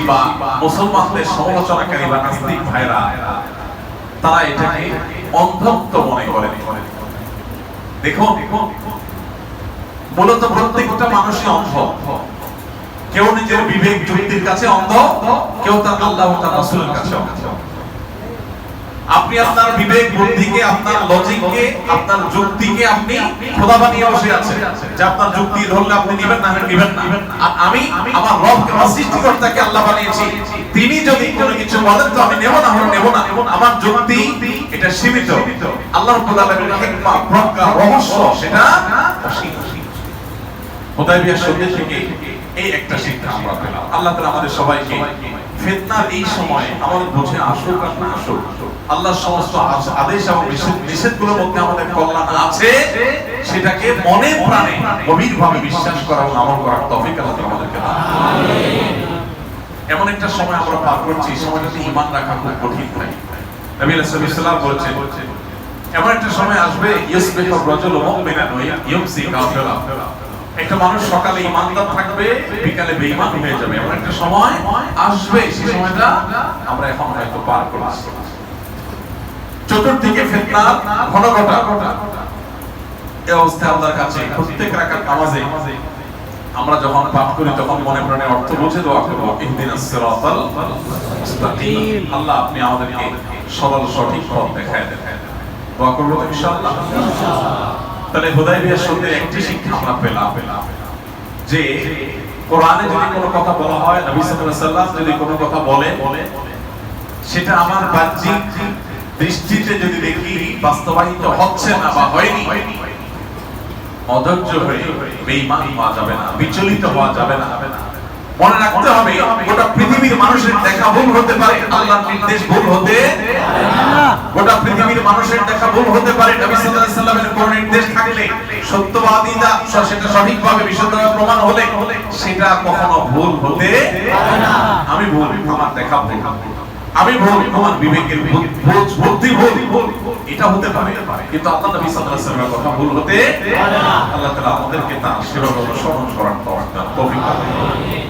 বা মুসলমানদের সমালোচনাকারী বা নাস্তিক ভাইরা, তারা এটাকে অন্ধত্ব মনে করে। দেখুন, মূলত প্রত্যেকটা মানুষই অন্ধ। কেউ নিজের বিবেক, যুক্তির কাছে অন্ধ, কেউ তার আল্লাহ তার রাসুলের কাছে অন্ধ। আপনি আপনার বিবেক বুদ্ধিকে, আপনার লজিককে আপনার যুক্তিকে আপনি খোদা বানিয়ে বসে আছেন যে আপনার যুক্তি ধরলে আপনি নেবেন না নেবেন না। আর আমি আমার রব, আমার সৃষ্টিকর্তাকে আল্লাহ বানিয়েছি। তিনি যদি কোনো কিছু বলেন, তো আমি নেব না নেব না। আমার যুক্তি এটা সীমিত। আল্লাহ রাব্বুল আলামিনের হিকমা প্রজ্ঞা, রহস্য, সেটা অসীম। হুদায়বিয়ার সন্ধে থেকে এই একটা শিক্ষা আমরা পেলাম। আল্লাহ তাআলা আমাদের সবাইকে ফিতনার এই সময়ে আমাদের বুঝে আসুক আর না আসুক। আল্লাহর সমস্ত আদেশ এবং নিষেধ নিষেধগুলোর মধ্যে আমাদের কল্যাণ আছে। সেটাকে মনে প্রাণে গভীরভাবে বিশ্বাস করা এবং আমল করার তৌফিক আল্লাহ আমাদেরকে। এমন একটা সময় আমরা পার করছি। এই সময়টাতে ঈমান রাখা খুব কঠিন ভাই নবী রাসূল সাল্লাল্লাহু আলাইহি বলছেন, এমন একটা সময় আসবে ইউসবিহু রাজুলু মুমিনান ওয়া ইউমসি কাফিরা। একটা মানুষ সকালে ইমানদার থাকবে, বিকালে বেঈমান হয়ে যাবে। এমন একটা সময় আসবে, সেই সময়টা আমরা এখন হয়তো পার করছি। চতুর্দিকে ফিতনার ঘন ঘটা এই অবস্থায় আল্লাহর কাছে প্রত্যেক রাকাত নামাজে আমরা যখন পাঠ করি, তখন মনে প্রাণে অর্থ বুঝে দোয়া করব ইহদিনাস সিরাতাল মুস্তাকিম। আল্লাহ, আপনি আমাদেরকে সরল সঠিক পথ দেখায় দেখায় দোয়া করব তো ইনশাআল্লাহ? তাহলে হুদায়বিয়ার সঙ্গে একটি শিক্ষা আমরা পেলাম, যে কোরআনে যদি কোনো কথা বলা হয়, নবী সাল্লাল্লাহু আলাইহি যদি কোনো কথা বলে, সেটা আমার বাহ্যিক দৃষ্টিতে যদি দেখি বাস্তবায়িত হচ্ছে না বা হয়নি, অধৈর্য হয়ে বেঈমান হওয়া যাবে না, বিচলিত হওয়া যাবে না। মনে রাখতে হবে, গোটা পৃথিবীর মানুষের দেখা ভুল হতে পারে আল্লাহর নির্দেশ ভুল হতে গোটা পৃথিবীর মানুষের দেখা ভুল হতে পারে নবী সাল্লাল্লাহু আলাইহি সাল্লামের কোন নির্দেশ থাকলে সত্যবাদীরা সেটা সঠিকভাবে বিশুদ্ধভাবে প্রমাণ হলে সেটা কখনো ভুল হতে পারে না। আমি ভুল আমার দেখা ভুল। আমি ভুল তোমার বিবেকের ভুল বুদ্ধি ভুল। এটা হতে পারে কিন্তু আল্লাহ নবী সাল্লাল্লাহু আলাইহি ওয়াসাল্লামের কথা ভুল হতে পারে না। আল্লাহ তাআলা আমাদেরকে তার সেবা অনুসরণ করার তৌফিক দান করুন।